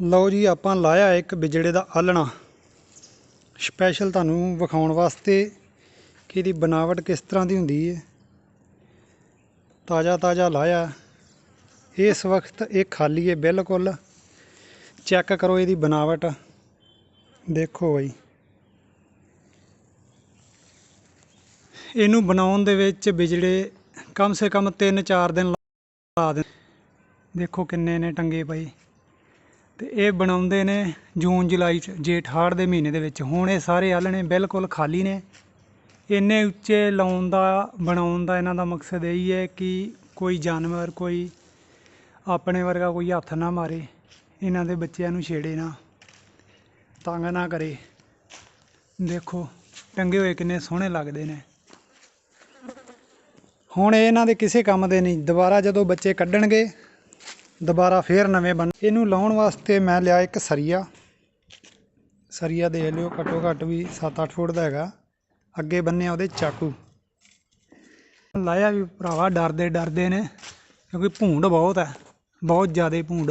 ਲਓ ਜੀ, ਆਪਾਂ ਲਾਇਆ ਇੱਕ ਬਿਜੜੇ ਦਾ ਆਲਣਾ ਸਪੈਸ਼ਲ ਤੁਹਾਨੂੰ ਵਿਖਾਉਣ ਵਾਸਤੇ ਕਿ ਇਹਦੀ ਬਣਾਵਟ ਕਿਸ ਤਰ੍ਹਾਂ ਦੀ ਹੁੰਦੀ ਹੈ ਤਾਜ਼ਾ ਤਾਜ਼ਾ ਲਾਇਆ। ਇਸ ਵਕਤ ਇਹ ਖਾਲੀ ਹੈ ਬਿਲਕੁਲ। ਚੈੱਕ ਕਰੋ ਇਹਦੀ ਬਣਾਵਟ। ਦੇਖੋ ਬਈ। ਇਹਨੂੰ ਬਣਾਉਣ ਦੇ ਵਿੱਚ ਬਿਜੜੇ ਕਮ ਸੇ ਕਮ 3-4 ਦਿਨ ਲਾ ਦੇ ਦੇਖੋ ਕਿੰਨੇ ਨੇ ਟੰਗੇ ਪਏ ਅਤੇ ਇਹ ਬਣਾਉਂਦੇ ਨੇ ਜੂਨ, ਜੁਲਾਈ ਚ, ਜੇਠ ਹਾੜ ਦੇ ਮਹੀਨੇ ਦੇ ਵਿੱਚ। ਹੁਣ ਇਹ ਸਾਰੇ ਆਲਣੇ ਬਿਲਕੁਲ ਖਾਲੀ ਨੇ। ਇੰਨੇ ਉੱਚੇ ਲਾਉਣ ਦਾ, ਬਣਾਉਣ ਦਾ ਇਹਨਾਂ ਦਾ ਮਕਸਦ ਇਹੀ ਹੈ ਕਿ ਕੋਈ ਜਾਨਵਰ, ਕੋਈ ਆਪਣੇ ਵਰਗਾ ਕੋਈ ਹੱਥ ਨਾ ਮਾਰੇ, ਇਹਨਾਂ ਦੇ ਬੱਚਿਆਂ ਨੂੰ ਛੇੜੇ ਨਾ, ਤੰਗ ਨਾ ਕਰੇ। ਦੇਖੋ, ਟੰਗੇ ਹੋਏ ਕਿੰਨੇ ਸੋਹਣੇ ਲੱਗਦੇ ਨੇ। ਹੁਣ ਇਹਨਾਂ ਦੇ ਕਿਸੇ ਕੰਮ ਦੇ ਨਹੀਂ। ਦੁਬਾਰਾ ਜਦੋਂ ਬੱਚੇ ਕੱਢਣਗੇ ਦੁਬਾਰਾ ਫੇਰ ਨਵੇਂ ਬਣ ਇਹਨੂੰ ਲਾਉਣ ਵਾਸਤੇ ਮੈਂ ਲਿਆ ਇੱਕ ਸਰੀਆ। ਸਰੀਆ ਦੇ ਲਿਓ, ਘੱਟੋ ਘੱਟ ਵੀ 7-8 ਫੁੱਟ ਦਾ ਹੈਗਾ। ਅੱਗੇ ਬੰਨਿਆ ਉਹਦੇ ਚਾਕੂ। ਲਾਇਆ ਵੀ ਭਰਾਵਾ, ਡਰਦੇ ਡਰਦੇ ਨੇ, ਕਿਉਂਕਿ ਭੂੰਡ ਬਹੁਤ ਹੈ, ਬਹੁਤ ਜ਼ਿਆਦਾ ਭੂੰਡ।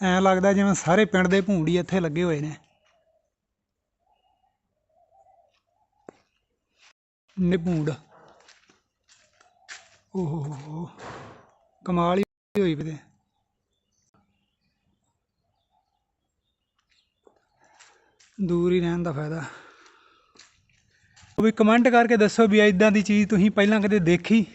ਐਂ ਲੱਗਦਾ ਜਿਵੇਂ ਸਾਰੇ ਪਿੰਡ ਦੇ ਭੂੰਡ ਹੀ ਇੱਥੇ ਲੱਗੇ ਹੋਏ ਨੇ। ਨਿਭੂੰਡ ਓਹ ਹੋ ਕਮਾਲ ਹੀ ਹੋਈ ਵੀਰੇ ਦੂਰ ਹੀ ਰਹਿਣ ਦਾ ਫਾਇਦਾ। ਉਹ ਵੀ ਕਮੈਂਟ ਕਰਕੇ ਦੱਸੋ ਵੀ ਇਦਾਂ ਦੀ ਚੀਜ਼ ਤੁਸੀਂ ਪਹਿਲਾਂ ਕਦੇ ਦੇਖੀ?